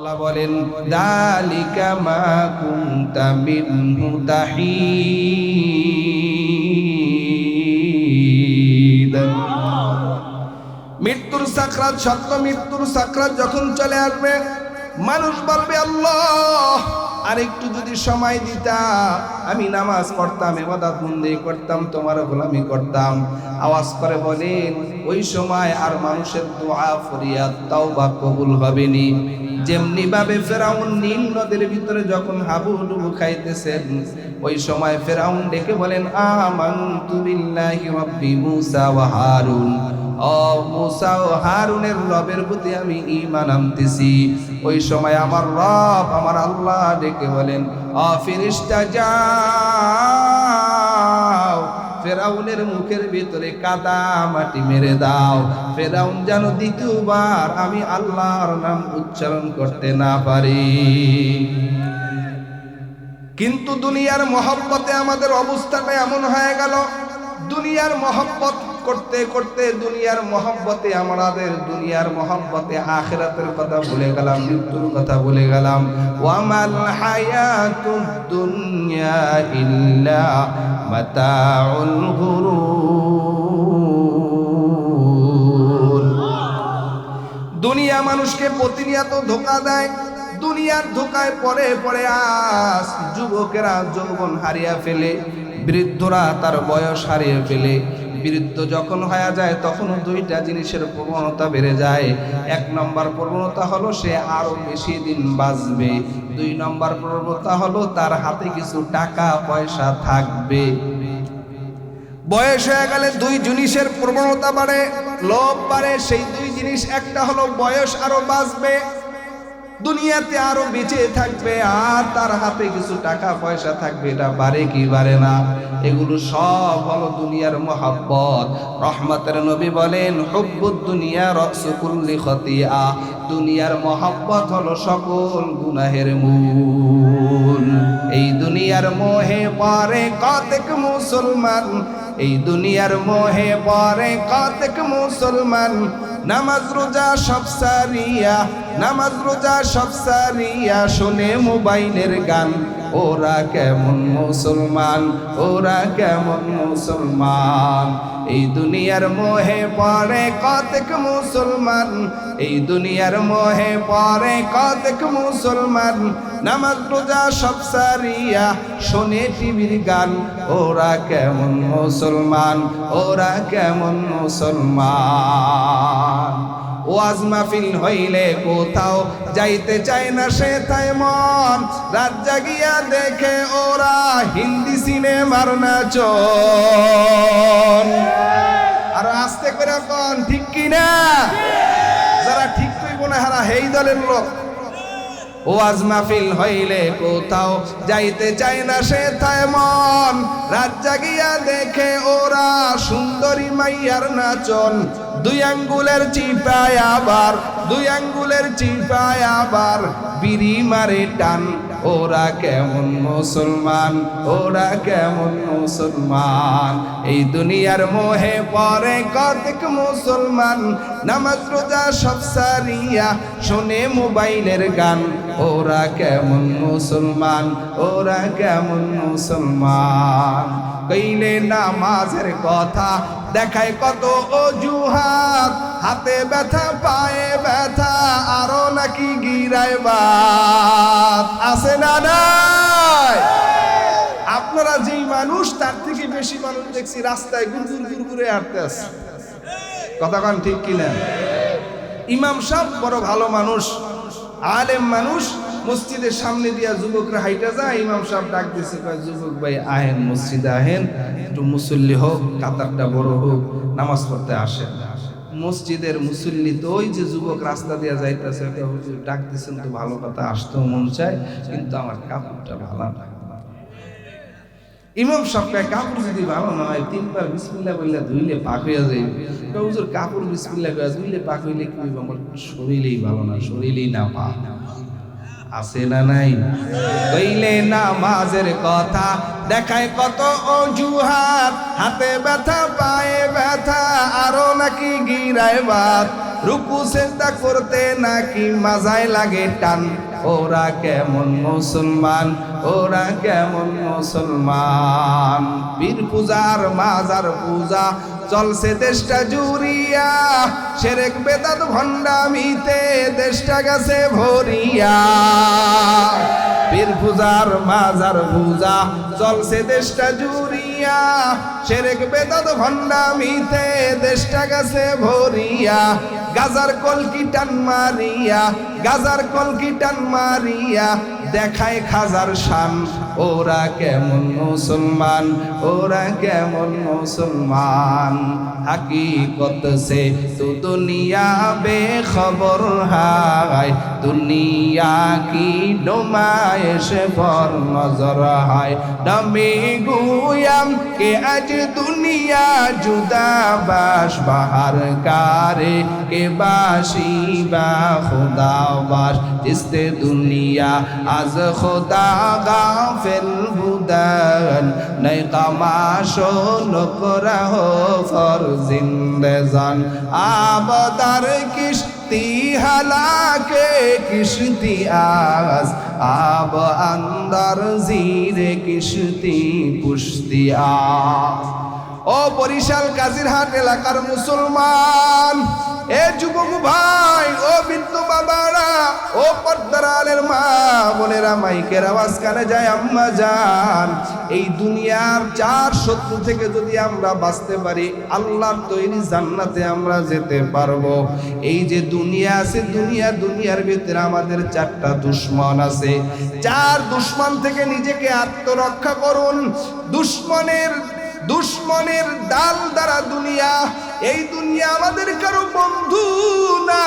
আল্লাহ বলেন, দালিকা মা কুনতা মিনহু তাহিদ মৃত্যুর সাকরাত সত্য মৃত্যুর সাকরাত যখন চলে আসবে, মানুষ বলবে, আল্লাহ! আর একটু যদি সময় দিতা আমি নামাজ পড়তাম এবাদাত বন্দি করতাম, তোমার গোলামি করতাম। আওয়াজ করে বলেন, ওই সময় আর মানুষের দোয়া, ফরিয়াদ তাও বা কবুল হবেনি। যেমনি ভাবে ফেরাউন নীল নদের ভিতরে যখন হাবুডুবু খাইতেছেন, ওই সময় ফেরাউন ডেকে বলেন, আমানতু বিল্লাহি রাব্বি ওয়া হারুন। ও মুসা ও হারুনের রবের প্রতি আমি ঈমান আনতেছি। ওই সময় আমার রব আমার আল্লাহ ডেকে বলেন অ ফেরেশতা, যাও। ফেরাউনের মুখের ভিতরে কাদা মাটি মেরে দাও। ফেরাউন যেন দ্বিতীয়বার আমি আল্লাহর নাম উচ্চারণ করতে না পারি। কিন্তু দুনিয়ার মহব্বতে আমাদের অবস্থাটা এমন হয়ে গেল, দুনিয়ার মহব্বত করতে করতে দুনিয়ার মহব্বতে, আমাদের দুনিয়ার মহব্বতে আখেরাতের কথা ভুলে গেলাম, মৃত্যুর কথা ভুলে গেলাম। ওয়ামাল হায়াতুদ দুনিয়া ইল্লা মাতাউল গুরুর। দুনিয়া মানুষকে প্রতিনিয়ত ধোকা দেয়, দুনিয়ার ধোকায় পরে পরে আস যুবকেরা যৌবন হারিয়ে ফেলে, বৃদ্ধরা তার বয়স হারিয়ে ফেলে বৃদ্ধ যখন হয়ে যায়, তখনও দুইটা জিনিসের প্রবণতা বেড়ে যায়। এক নম্বর প্রবণতা হলো সে আরও বেশি দিন বাঁচবে। দুই নম্বর প্রবণতা হলো তার হাতে কিছু টাকা, পয়সা থাকবে। বয়স হয়ে গেলে দুই জিনিসের প্রবণতা বাড়ে, লোভ বাড়ে। সেই দুই জিনিস একটা হলো বয়স আরও বাঁচবে। দুনিয়াতে আরও বেঁচে থাকবে, আর তার হাতে কিছু টাকা পয়সা থাকবে, এটা বাড়ে কি বাড়ে না? এগুলো সব হলো দুনিয়ার মহাব্বত। রহমতের নবী বলেন, হব্বুদ দুনিয়া রসকুল্লি খতিয়া দুনিয়ার মহাব্বত হলো সকল গুনাহের মূল। এই দুনিয়ার মোহে পরে কতেক মুসলমান, এই দুনিয়ার মোহে পরে কতেক মুসলমান। নামাজ রোজা সব সারিয়া, নামাজ রোজা সব সারিয়া, শোনে মোবাইলের গান। ওরা কেমন মুসলমান, ওরা কেমন মুসলমান। এই দুনিয়ার মোহে পরে কতক মুসলমান, এই দুনিয়ার মোহে পরে কতক মুসলমান। নামাজ, রোজা সব সারিয়া শোনে টিভির গান, ওরা কেমন মুসলমান, ওরা কেমন মুসলমান। ওয়াজ মাহফিল হইলে কোথাও যাইতে চায় না সে তাই মন। রাত জাগিয়া দেখে ওরা হিন্দি সিনেমার নাচন। আর আস্তে করে কন, ঠিক কিনা? যারা ঠিক কইব না, হারা হেই দলের লোক। ওয়াজ মাহফিল হইলে কোথাও যাইতে চায় না সে তাই মন। রাত জাগিয়া দেখে ওরা সুন্দরী মাইয়ার নাচন। দুই আঙ্গুলের চিপায় আবার দুই আঙ্গুলের চিপায় আবার। বিড়ি মারে টান। ওরা কেমন মুসলমান, ওরা কেমন মুসলমান। এই দুনিয়ার মোহে পরে কতক মুসলমান। নামাজ, রোজা সব সারিয়া শোনে মোবাইলের গান। ওরা কেমন মুসলমান, ওরা কেমন মুসলমান। কইলে নামাজের কথা দেখায় কত অজুহাত। হাতে ব্যথা, পায়ে ব্যথা, আরও নাকি গিরায় বাত আছে না নাই? আপনারা যেই মানুষ, তার থেকে বেশি মানুষ দেখছি রাস্তায় গুরগুর গুরগুরে হাঁটতে আছে। কথা কান ঠিক কিনা? ইমাম সাহেব বড় ভালো মানুষ, আলেম মানুষ, মসজিদের সামনে দিয়া যুবকরা হাইটা যায়, ইমাম সাহেব ডাক দিছে যুবক ভাই, আহেন, মসজিদে আহেন, একটু মুসল্লি হোক, কাতারটা বড় হোক, নামাজ পড়তে আসেন মসজিদের মুসল্লি তো ওই যে যুবক রাস্তা দিয়ে যাইতেছে ডাক দিছেন তো ভালো কথা আসতো মন চায়, কিন্তু আমার কাপড়টা ভালো না। ইমাম সাহেব কাপড় যদি ভালো না হয়, তিনবার বিসমিল্লা বললে ধুইলে পাক হইয়া যাইবে। হুজুর কাপড় বিসমিল্লা করে ধুইলে পাক হইলে কি? আমার শরীরেই ভালো না শরীরেই না পা আছে না নাই? কইলে নামাজের কথা, দেখায় কত অজুহাত। হাতে ব্যথা, পায়ে ব্যথা, আরও নাকি গিরায় বাত। রুকু সেজদা করতে নাকি মাজায় লাগে টান। ওরা কেমন মুসলমান, ওরা কেমন মুসলমান। পীর পূজার মাজার পূজা চলছে দেশটা জুরিয়া সেরেক বেদাত ভণ্ডামিতে দেশটা গেছে ভরিয়া। পীর পূজার মাজার পূজা চলছে দেশটা জুরিয়া সেরেক বেদাত ভণ্ডামিতে দেশটা গেছে ভরিয়া। গাজার কলকি টান মারিয়া, গাজার কলকি টান মারিয়া। দেখায় খাজার শান, ওরা কেমন মুসলমান, ওরা কেমন মুসলমান। হাকিকত সে তু দুনিয়া বেখবর হায়, দুনিয়া কি ডোমায় সে পর নজর হায়। নবী গুয়াম কে আজ দুনিয়া জুদা বাস, বাহার কারে কে বাসি বা খুদা বাস। জিসতে দুনিয়া আজ খুদা গাফিল বুদান নাই কামাশো নকরা হো ফর জিন্দেজান আবদার কিস্তি হালাকে কিস্তি আজ আব আন্দার জিরে কিস্তি পুষ্টি আজ ও বরিশাল কাজিরহাট এলাকার মুসলমান ও পর্দারালের মা, বোনেরা, মাইকের আওয়াজ কানে যায়, আম্মা যান। এই দুনিয়ার চার শত্রু থেকে যদি আমরা বাঁচতে পারি, আল্লাহর তৈরি জান্নাতে আমরা যেতে পারব। এই যে দুনিয়া আছে, দুনিয়া, দুনিয়ার ভিতরে আমাদের চারটা দুশ্মন আছে। চার দুশ্মন থেকে নিজেকে আত্মরক্ষা করুন। দুশ্মনের দুশ্মনের দাল দ্বারা দুনিয়া, এই দুনিয়া আমাদের কারও বন্ধু না।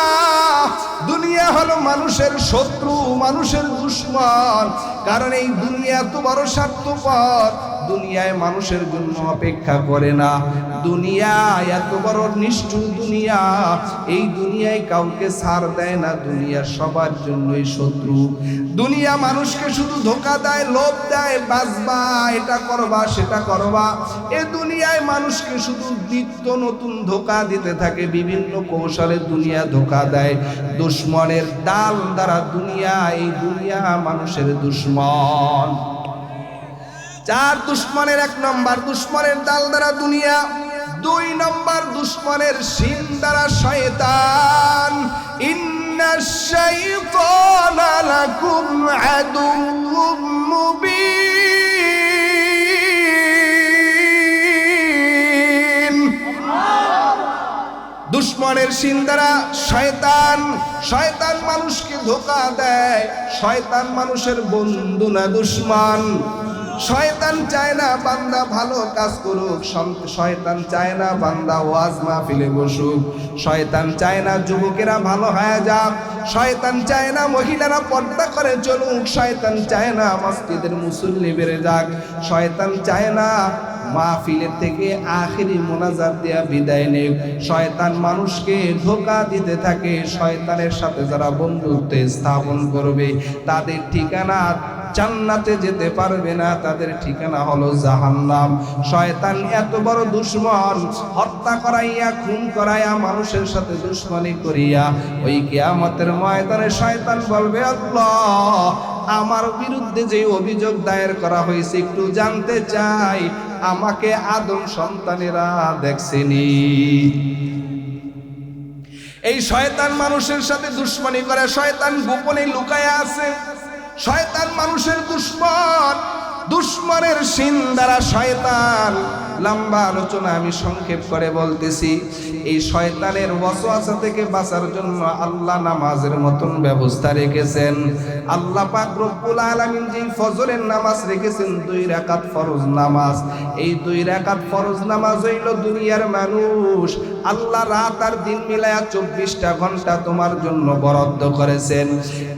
দুনিয়া হলো মানুষের শত্রু, মানুষের দুশ্মন। কারণ এই দুনিয়া তো বড় স্বার্থপর। দুনিয়ায় মানুষের জন্য অপেক্ষা করে না। দুনিয়া এত বড় নিষ্ঠুর দুনিয়া। এই দুনিয়ায় কাউকে ছাড় দেয় না। দুনিয়া সবার জন্যই শত্রু। দুনিয়া মানুষকে শুধু ধোকা দেয়, লোভ দেয়, বাঁচবা, এটা করবা, সেটা করবা। এ দুনিয়ায় মানুষকে শুধু নিত্য নতুন ধোকা দিতে থাকে, বিভিন্ন কৌশলে দুনিয়া ধোকা দেয়। দুশ্মনের ডাল দ্বারা দুনিয়া, এই দুনিয়া মানুষের দুশ্মন। চার দুশ্মনের এক নম্বর দুশ্মনের দাল দ্বারা দুনিয়া, দুই নম্বর দুশ্মনের সিন দ্বারা শয়তান। ইন্না শাইতানা লাকুম আদুউম মুবিন। দুশ্মনের সিন দ্বারা শয়তান শয়তান মানুষকে ধোকা দেয়, শয়তান মানুষের বন্ধু না দুশ্মন। শয়তান চায় না বান্দা ভালো কাজ করুক শয়তান চায় না বান্দা ওয়াজ মাহফিলে বসুক। শয়তান চায় না যুবকেরা ভালো হয়ে যাক। শয়তান চায় না মহিলারা পর্দা করে চলুক। শয়তান চায় না মসজিদের মুসল্লি বেড়ে যাক। শয়তান চায় না মাহফিলের থেকে আখেরি মোনাজাত দেয়া বিদায় নেই। শয়তান মানুষকে ধোকা দিতে থাকে, শয়তানের সাথে যারা বন্ধুত্ব স্থাপন করবে, তাদের ঠিকানা জান্নাতে যেতে পারবে না, তাদের ঠিকানা হলো জাহান্নাম। শয়তান এত বড় দুশ্মন, হত্যা করাইয়া, খুন করাইয়া, মানুষের সাথে দুশ্মনী করিয়া, ওই কিয়ামতের ময়দানে শয়তান বলবে, আল্লাহ, আমার বিরুদ্ধে যে অভিযোগ দায়ের করা হয়েছে, একটু জানতে চাই আমাকে আদম সন্তানেরা দেখছেনি। এই শয়তান মানুষের সাথে দুশ্মনী করে, শয়তান গোপনে লুকায় আছে। শয়তান মানুষের দুশ্মন, দুশ্মনের সিন দ্বারা শয়তান লম্বা আলোচনা আমি সংক্ষেপ করে বলতেছি। এই শয়তানের ওয়াসওয়াসা থেকে বাঁচার জন্য আল্লাহ নামাজের মতন ব্যবস্থা রেখেছেন। আল্লাহ পাক রব্বুল আলামিন ফজরের নামাজ রেখেছেন, দুই রাকাত ফরজ নামাজ। এই দুই রাকাত ফরজ নামাজ হইল দুনিয়ার মানুষ। আল্লাহ রাত আর দিন মিলায়া চব্বিশটা ঘণ্টা তোমার জন্য বরাদ্দ করেছেন।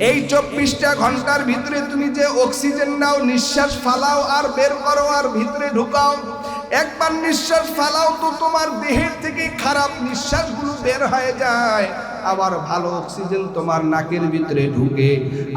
এই চব্বিশটা ঘণ্টার ভিতরে তুমি যে অক্সিজেন নাও, নিঃশ্বাস ফালাও আর বের করো আর ভিতরে ঢুকাও একবার নিঃশ্বাস ফেলাও তো তোমার দেহের থেকে খারাপ নিঃশ্বাসগুলো বের হয়ে যায়। আবার ভালো অক্সিজেন তোমার নাকের ভিতরে ঢুকে।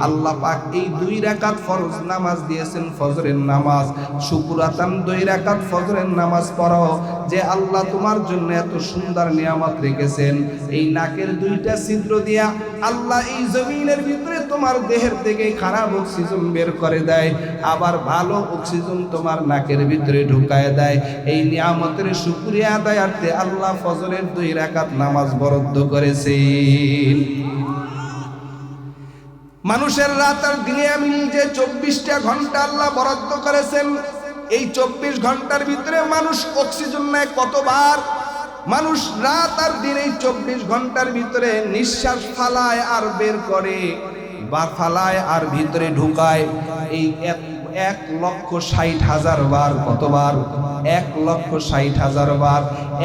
আল্লাহ পাক এই দুই রাকাত ফরজ নামাজ দিয়েছেন, ফজরের নামাজ। শুকুরাতান দুই রাকাত ফজরের নামাজ পড়ো, যে আল্লাহ তোমার জন্য এত সুন্দর নিয়ামত রেখেছেন। এই নাকের দুইটা ছিদ্র দিয়া আল্লাহ এই জমিনের ভিতরে তোমার দেহের থেকে খারাপ অক্সিজেন বের করে দেয়, আবার ভালো অক্সিজেন তোমার নাকের ভিতরে ঢুকায় দেয়। এই নিয়ামতের শুক্রিয়া আদায়ার্থে আল্লাহ ফজরের দুই রাকাত নামাজ বরাদ্দ করেছেন মানুষের রাত আর দিনে আমি যে চব্বিশটা ঘণ্টা আল্লাহ বরাদ্দ করেছেন। এই চব্বিশ ঘণ্টার ভিতরে মানুষ অক্সিজেন নেয় কতবার? মানুষ রাত আর দিন চব্বিশ ঘণ্টার ভিতরে নিঃশ্বাস ফালায় আর বের করে, বা ফালায় আর ভিতরে ঢুকায়। এই এক লক্ষ ষাট হাজার বার, কতবার? এক লক্ষ ষাট হাজার বার,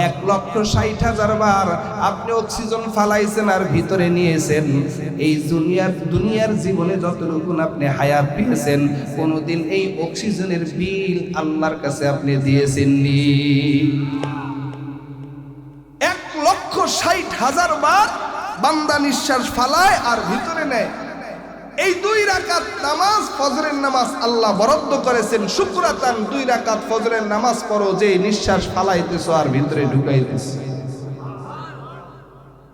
এক লক্ষ ষাট হাজার বার আপনি অক্সিজেন ফালাইছেন আর ভিতরে নিয়েছেন। এই দুনিয়ার দুনিয়ার জীবনে যতটুকু আপনি হায়াত পেয়েছেন, কোনোদিন এই অক্সিজেনের বিল আল্লাহর কাছে আপনি দিয়েছেন নি এক লক্ষ ষাট হাজার বার বান্দা নিঃশ্বাস ফালায় আর ভিতরে নেয়। এই দুই রাকাত নামাজ, ফজরের নামাজ আল্লাহ বরাদ্দ করেছেন। শুক্রাতান দুই রাকাত ফজরের নামাজ পড়ো যে নিঃশ্বাস ফালাইতেছ আর ভিতরে ঢুকাইতেছ।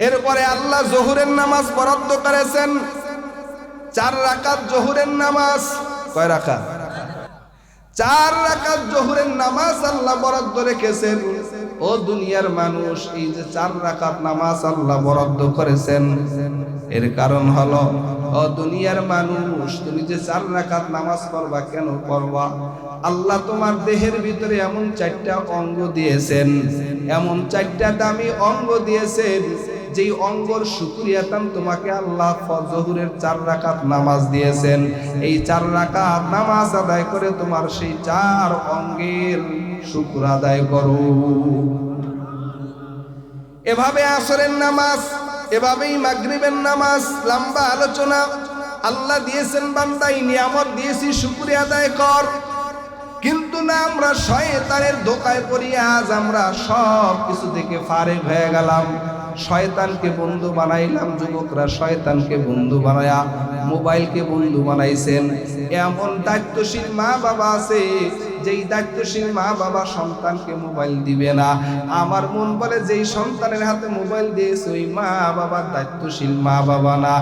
এরপরে আল্লাহ জহুরের নামাজ বরাদ্দ করেছেন। চার রাকাত জহুরের নামাজ, কয় রাকাত? চার রাকাত জহুরের নামাজ আল্লাহ বরাদ্দ রেখেছেন। ও দুনিয়ার মানুষ, এই যে চার রাকাত নামাজ আল্লাহ বরাদ্দ করেছেন। এর কারণ হলো, ও দুনিয়ার মানুষ, তুমি যে চার রাকাত নামাজ পড়বা কেন পড়বা? আল্লাহ তোমার দেহের ভিতরে এমন চারটা অঙ্গ দিয়েছেন, এমন চারটা দামি অঙ্গ দিয়েছেন, যেই অঙ্গর শুক্রিয়াতান তোমাকে আল্লাহ ফজহুরের চার রাকাত নামাজ দিয়েছেন। এই চার রাকাত নামাজ আদায় করে তোমার সেই চার অঙ্গের শুক্র আদায় করো। এভাবে আসরের নামাজ এভাবেই মাগরিবের নামাজ, লম্বা আলোচনা, আল্লাহ দিয়েছেন বান্দাই নিয়ামত দিয়েছি, শুক্রিয়া আদায় কর। কিন্তু না, আমরা শয়তানের ধোকায় পড়ি, আজ আমরা সব কিছু থেকে ফারেক হয়ে গেলাম। শয়তানকে বন্ধু বানাইলাম, যুবকরা শয়তানকে বন্ধু বানায়া মোবাইলকে বন্ধু বানাইছেন। এমন দায়িত্বশীল মা বাবা আছে যেই দায়িত্বশীল মা বাবা সন্তানকে মোবাইল দিবে না। আমার মন বলে যেই সন্তানের হাতে মোবাইল দিয়েছে, ওই মা বাবার দায়িত্বশীল মা বাবা না।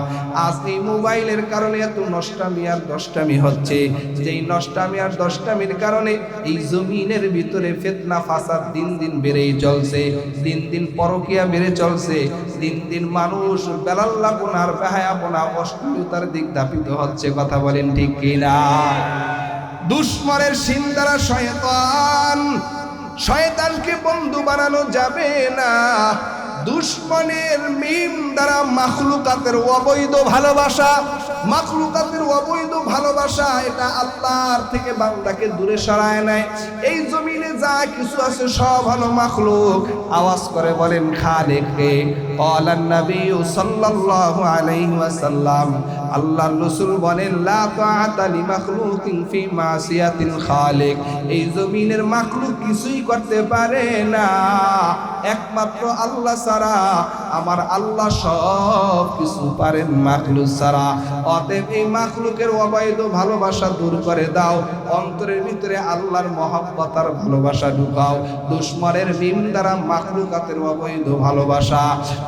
আজ এই মোবাইলের কারণে এত নষ্টামি আর দশটামি হচ্ছে। যেই নষ্টামি আর দশটামির কারণে এই জমিনের ভিতরে ফেতনা ফাসাদ দিন দিন বেড়েই চলছে। দিন দিন পরকিয়া বেড়ে চলছে। দিন দিন মানুষ বেলাল্লাপনা আর বেহায়াপনা, অশ্লীলতার দিক ধাপিত হচ্ছে। কথা বলেন ঠিক কিনা? দুশ্মনের সিন দ্বারা শয়তান, শয়তানকে বন্ধু বানানো যাবে না। দুশ্মনের মিম দ্বারা মাখলুকাতের অবৈধ ভালোবাসা, মাখলুকাতের অবৈধ ভালোবাসা, এটা আল্লাহর থেকে বান্দাকে দূরে সরায় নেয়। এই জমিনে যা কিছু আছে সব হলো মাখলুক। আওয়াজ করে বলেন, খালেক রে নবী সাল্লাল্লাহু আলাইহি ওয়াসাল্লাম আল্লাহ রসুল বলেন খালিক। এই জমিনের মাখলুক কিছুই করতে পারে না। একমাত্র আল্লাহ ছাড়া আমার আল্লাহ সব কিছু পারেন মাখলুক ছাড়া। অতএব এই মাখলুকের অবৈধ ভালোবাসা দূর করে দাও। অন্তরের ভিতরে আল্লাহর মহব্বত আর ভালোবাসা ঢুকাও। দুশ্মনের মিম দ্বারা মাখলুকাতের অবৈধ ভালোবাসা।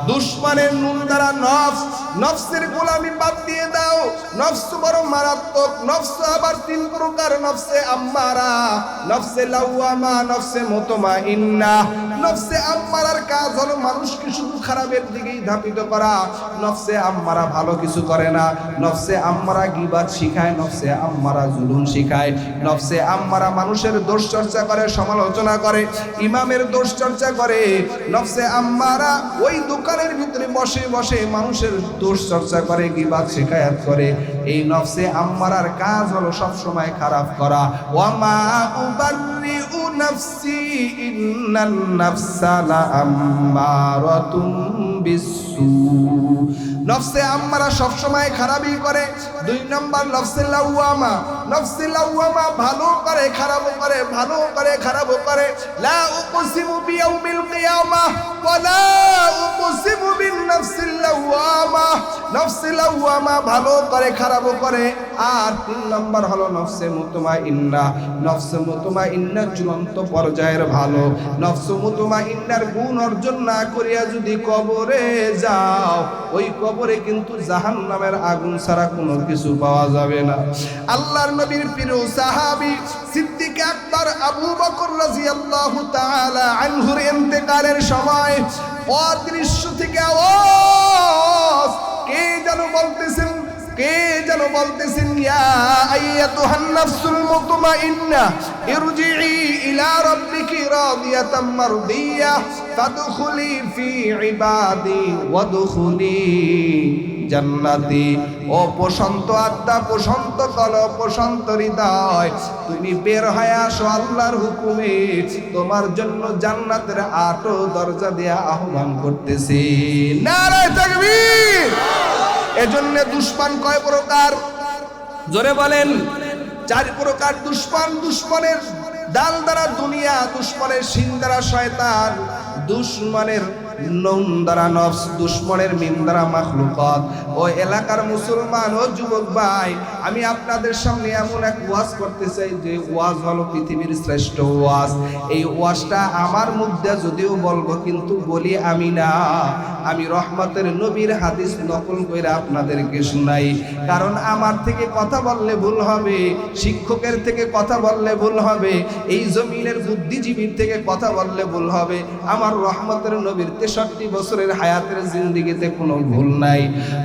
দুশ্মনের নুন দ্বারা নফস, নফসের গোলামি বাদ দিয়ে দাও। নফস বড় মারাত্মক, নফস আবার তিন প্রকার। নফসে আম্মারা, নফসে লাউয়ামা, নফসে মোতমা ইন্না নফসে আম্মারার কাজ হলো মানুষকে শুধু খারাপের দিকেই ধাপিত করা। নফসে আম্মারা ভালো কিছু করে না। নফসে আম্মারা গিবাদ শিখায়, নফসে আম্মারা জুলুম শিখায়। নফসে আম্মারা মানুষের দোষ চর্চা করে, সমালোচনা করে, ইমামের দোষ চর্চা করে। নফসে আম্মারা ওই দোকানের ভিতরে বসে বসে মানুষের দোষ চর্চা করে, গিবাদ শিকায়াত করে। এই নফসে আম্মারার কাজ হলো সব সময় খারাপ করা। ওয়ামা উবাররিউ নাফসি নাফসা আম্মারা সব সময় খারাপই করে। দুই নম্বর, নফসে লাউয়ামা। নফসে লাউয়ামা ভালো করে খারাপও করে, ভালো করে খারাপও করে। লা উকসিমু বিয়াউমিল কিয়ামা। ওয়া লা উকসিমু বিন নাফসিল লাওয়ামা নফসে লাওয়ামা ভালো করে, খারাপও করে। আর তিন নম্বর হলো নফসে মুতমা ইন্না নফসে মুতমা ইন্না চূড়ান্ত পর্যায়ের ভালো। নফসে মুতমা ইন্নার গুণ অর্জন না করিয়া যদি কবরে যাও, ওই কবরে কিন্তু জাহান্নামের আগুন ছাড়া কোনো কিছু পাওয়া যাবে না। আল্লাহর নবীর প্রিয় সাহাবী সিদ্দিক আকবর আবু বকর রাদিয়াল্লাহু তাআলা আনহুর ইন্তেকালের সময় অদৃশ্য থেকে আওয়াজ। কে যেন বলতেছেন কে যেন বলতেছেন জান্নাতি। ও প্রশান্ত আত্মা, প্রশান্ত কল প্রশান্ত হৃদয়, তুমি বের হয়ে আসো আল্লাহর হুকুমে। তোমার জন্য জান্নাতের আটো দরজা দেয়া আহ্বান করতেছি। নারায় এজন্য দুশ্মন কয় প্রকার? জোরে বলেন। চার প্রকার দুশ্মন দুশ্মনের দাল দ্বারা দুনিয়া দুশ্মনের সিন দ্বারা শয়তান দুশ্মনের দ্বারা নফস, দুশ্মনের মিন দ্বারা মাখলুকত। ও এলাকার মুসলমান, ও যুবক ভাই, আমি আপনাদের সামনে এমন এক ওয়াজ করতে চাই যে ওয়াজ হলো পৃথিবীর শ্রেষ্ঠ ওয়াজ। এই ওয়াজটা আমার মধ্যে যদিও বলব, কিন্তু বলি আমি না। আমি রহমতের নবীর হাদিস নকল করে আপনাদেরকে শোনাই। কারণ আমার থেকে কথা বললে ভুল হবে, শিক্ষকের থেকে কথা বললে ভুল হবে, এই জমিনের বুদ্ধিজীবীর থেকে কথা বললে ভুল হবে। আমার রহমতের নবীর তেষট্টি বছরের হায়াতের জিন্দিগিতে কোনো ভুল নাই।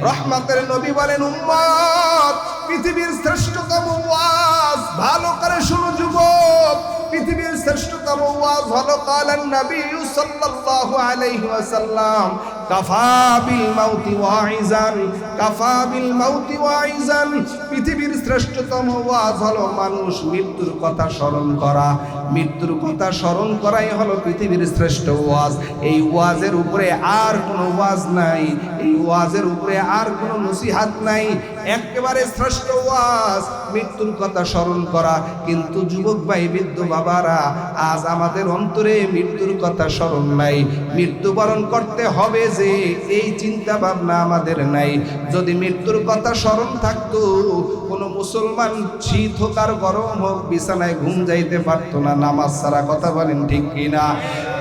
রহমতের নবী বলেন, উম্মত, পৃথিবীর শ্রেষ্ঠতম ওয়াজ, ভালো করে শুনো যুবক। পৃথিবীর শ্রেষ্ঠতম ওয়াজ হলো কালান নবী সাল্লাল্লাহু আলাইহি ওয়াসাল্লাম। কাফা মাউতি ওয়াইজান, কাফা মাউতি ওয়াইজান, পৃথিবীর শ্রেষ্ঠতম ওয়াজ হলো মানুষ, মৃত্যুর কথা স্মরণ করা। মৃত্যুর কথা স্মরণ করাই হলো পৃথিবীর শ্রেষ্ঠ ওয়াজ। এই ওয়াজের উপরে আর কোনো ওয়াজ নাই, এই ওয়াজের উপরে আর কোনো নসিহাত নাই একেবারে শ্রেষ্ঠ ওয়াজ, মৃত্যুর কথা স্মরণ করা। কিন্তু যুবক ভাই, বৃদ্ধ বাবারা, আজ আমাদের অন্তরে মৃত্যুর কথা স্মরণ নাই। মৃত্যুবরণ করতে হবে যে এই চিন্তা ভাবনা আমাদের নাই। যদি মৃত্যুর কথা স্মরণ থাকতো, কোনো মুসলমান শীত হোক আর গরম হোক, বিছানায় ঘুম যাইতে পারতো না, নামাজ ছাড়া কথা বলেন ঠিক কিনা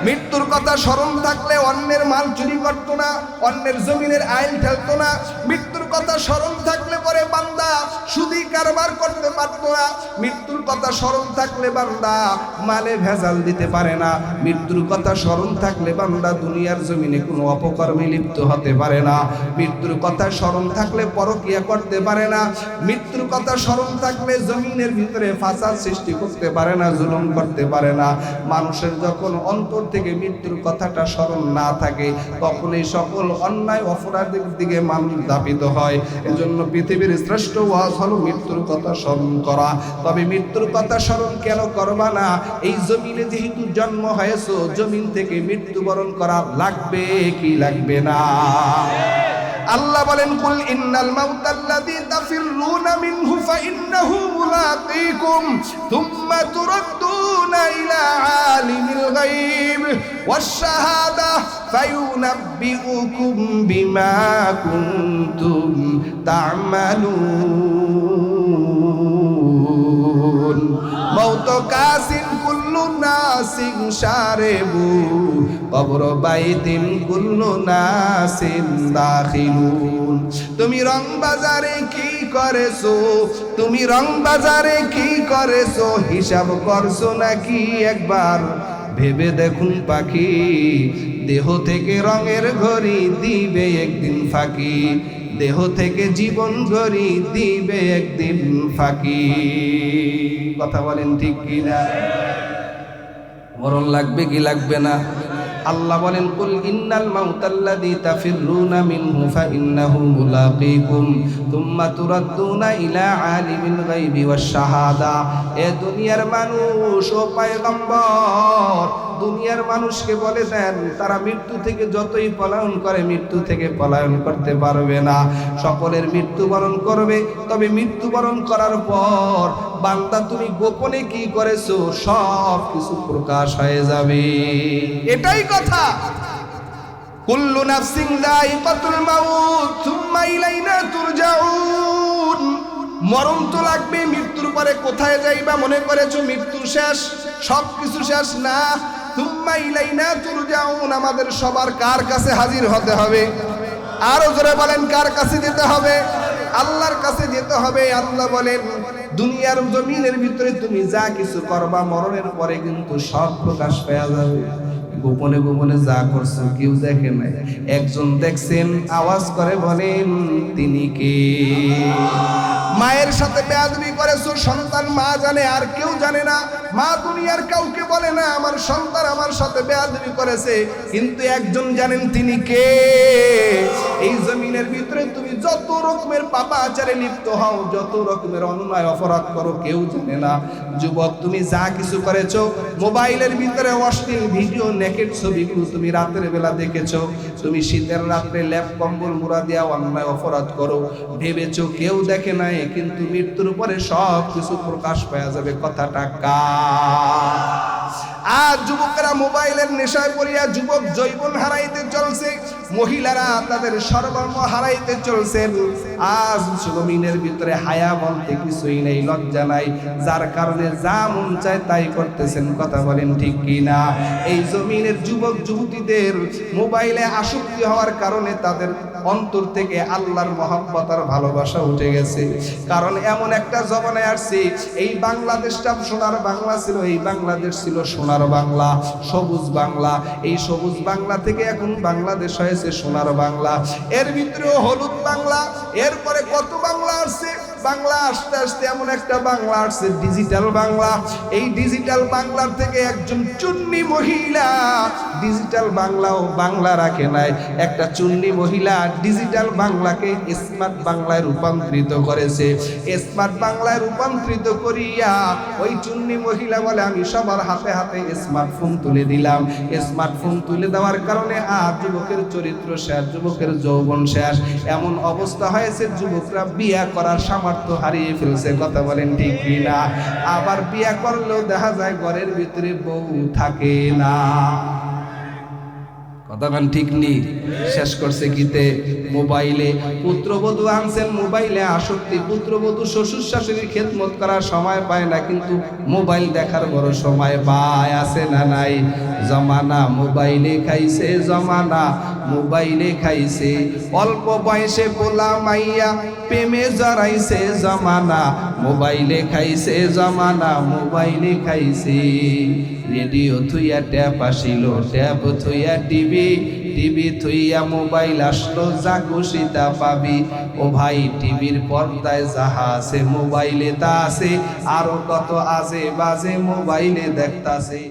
মৃত্যুর কথা স্মরণ থাকলে অন্যের মাল চুরি করতো না, অন্যের জমিনের আইন ঠেলতো না, মৃত্যুর কথা স্মরণ থাকলে পরে বান্দা সুদি কারবার করতে পারতো না। মৃত্যুর কথা স্মরণ থাকলে বান্দা মালে ভেজাল দিতে পারে না। মৃত্যুর কথা স্মরণ থাকলে বান্দা দুনিয়ার জমিনে কোনো অপকর্মে লিপ্ত হতে পারে না। মৃত্যুর কথা স্মরণ থাকলে পরকিয়া করতে পারে না। মৃত্যুর কথা স্মরণ থাকলে জমিনের ভিতরে ফাসাদ সৃষ্টি করতে পারে না, জুলুম করতে পারে না। মানুষের যখন অন্তর থেকে মৃত্যুর কথাটা স্মরণ না থাকে তখন এই সকল অন্যায়, অপরাধের দিকে মানুষ দাপিত হয়। এজন্য পৃথিবীর শ্রেষ্ঠ ওয়াজ হলো মৃত্যুর কথা স্মরণ করা। তবে মৃত্যুর কথা স্মরণ কেন করবা না? এই জমিনে যেহেতু জন্ম হয়েছো, জমিন থেকে মৃত্যুবরণ করা লাগবে কি লাগবে না? আল্লাহ বলেন, কুল ইন্নাল মাউতাল্লাযী তাফিররুনা মিনহু ফাইন্নাহু মুলাকীকুম থুম্মা তুরাদ্দুনা ইলা আলিমিল গায়ব ওয়াশ-শাহাদা ফায়ুনাব্বিউকুম বিমা কুনতুম তা'মালুন মৌত কাসিন কুল্লু নাসিন শারেবু। কবর বাইতিন কুল্লু নাসিন দাখিলুন। তুমি রং বাজারে কি করেছ? তুমি রং বাজারে কি করেছ? হিসাব করছ নাকি একবার? ভেবে দেখুন পাখি, দেহ থেকে রঙের ঘড়ি দিবে একদিন ফাঁকি। দেহ থেকে জীবন ঘড়ি দিবে একদিন ফাঁকি। কথা বলেন ঠিক কিনা? মরণ লাগবে কি লাগবে না? আল্লাহ বলেন, কুল ইন্নাল মাউতাল্লাযী তাফিররুনা মিনহু ফাইন্নাহু মুলাকীকুম তুম্মা তুরাদ্দুনা ইলা আলিমিল গায়বি ওয়াশ শাহাদা এ দুনিয়ার মানুষ, ও পয়গম্বর, দুনিয়ার মানুষকে বলে দেন, তারা মৃত্যু থেকে যতই পলায়ন করে, মৃত্যু থেকে পলায়ন করতে পারবে না। সকলের মৃত্যুবরণ করবে, তবে মৃত্যুবরণ করার পর বান্দা তুমি গোপনে কি করেছ সব কিছু প্রকাশ হয়ে যাবে। এটাই কথা। কুল্লু নাফসিং দাইকাতুল মাউত থুম্মা ইলাইনা তুরজাউন। মরণ তো লাগবে মৃত্যুর পরে কোথায় যাইবা মনে করেছ? মৃত্যু শেষ সব কিছু শেষ না? থুম্মা ইলাইনা তুরজাউন আমাদের সবার কার কাছে হাজির হতে হবে? আরও জোরে বলেন কার কাছে যেতে হবে? আল্লাহর কাছে যেতে হবে, আল্লাহ বলেন, দুনিয়ার জমিনের ভিতরে তুমি যা কিছু করবা, মরণের পরে কিন্তু সব প্রকাশ পাওয়া যাবে। গোপনে গোপনে যা করছ কেউ দেখে নাই। একজন দেখছেন, আওয়াজ করে বলেন, তিনি কে? মায়ের সাথে বেয়াদবি করেছ, সন্তান মা জানে, আর কেউ জানে না। মা দুনিয়ার কাউকে বলে না, আমার সন্তান আমার সাথে বেয়াদবি করেছে, কিন্তু একজন জানেন তিনি কে? এই জমিনের ভিতরে তুমি যত রকমের পাপা আচারে লিপ্ত হও, যত রকমের অন্যায় অপরাধ করো, কেউ জানে না। যুবক, তুমি যা কিছু করেছ, মোবাইলের ভিতরে অশ্লীল ভিডিও নেকেট ছবিগুলো তুমি রাতের বেলা দেখেছ। তুমি শীতের রাত্রে ল্যাপ, কম্বল, মুড়া দিয়া অন্যায় অপরাধ করো। ভেবেছো কেউ দেখে নাই, কিন্তু মৃত্যুর পরে সব কিছু প্রকাশ পাওয়া যাবে। কথাটা কা আর যুবকেরা মোবাইলের নেশায় পড়িয়া যুবক জৈবন হারাইতে চলছে, মহিলারা তাদের সর্বর্ম হারাইতে চলছেন আজ জমিনের ভিতরে হায়া বলতে কিছুই নেই, লজ্জা নাই। যার কারণে যা মন চায় তাই করতেছেন, কথা বলেন ঠিক কি না এই জমিনের যুবক যুবতীদের মোবাইলে আসক্তি হওয়ার কারণে তাদের অন্তর থেকে আল্লাহর মহব্বত আর ভালোবাসা উঠে গেছে। কারণ এমন একটা জমানায় আসছে, এই বাংলাদেশটা সোনার বাংলা ছিল, এই বাংলাদেশ ছিল সোনার বাংলা, সবুজ বাংলা। এই সবুজ বাংলা থেকে এখন বাংলাদেশ হয়েছে সোনার বাংলা। এর ভিতরেও হলুদ বাংলা, এরপরে কত বাংলা আসছে? বাংলা আস্তে আস্তে এমন একটা বাংলা আসছে ডিজিটাল বাংলা। এই ডিজিটাল বাংলার থেকে একজন চুন্নি মহিলা ডিজিটাল বাংলাও বাংলা রাখে নাই। একটা চুন্নি মহিলা ডিজিটাল বাংলাকে স্মার্ট বাংলায় রূপান্তরিত করেছে। স্মার্ট বাংলায় রূপান্তরিত করিয়া ওই চুন্নি মহিলা বলে, আমি সবার হাতে হাতে স্মার্টফোন তুলে দিলাম। স্মার্টফোন তুলে দেওয়ার কারণে আর যুবকের চরিত্র শেষ, যুবকের যৌবন শেষ। এমন অবস্থা হয়েছে, যুবকরা বিয়া করার সামর্থ্য হারিয়ে ফেলছে, কথা বলেন ঠিক না আবার বিয়া করলেও দেখা যায় ঘরের ভিতরে বউ থাকে না। ঠিক নেই শেষ করছে গীতে, মোবাইলে। পুত্রবধূ আনছেন মোবাইলে আসক্তি। পুত্রবধূ শ্বশুর শাশুড়ির খেদমত করার সময় পায় না, কিন্তু মোবাইল দেখার বড় সময় পায়, আছে না নাই? জমানা, মোবাইলে খাইছে জমানা, মোবাইলে খাইছে। অল্প বয়সে পোলা মাইয়া প্রেমে জড়াইছে জমানা, মোবাইলে খাইছে জমানা, মোবাইলে খাইছে। রেডিও থুইয়া ট্যাপ আসিল, ট্যাপ থুইয়া টিভি টিভি থুইয়া মোবাইল আসলো, যা খুশিতা পাবি। ও ভাই, টিভির পর্দায় যাহা আছে, মোবাইলে তা আছে, আরও কত আছে, বাজে মোবাইলে দেখতাছে।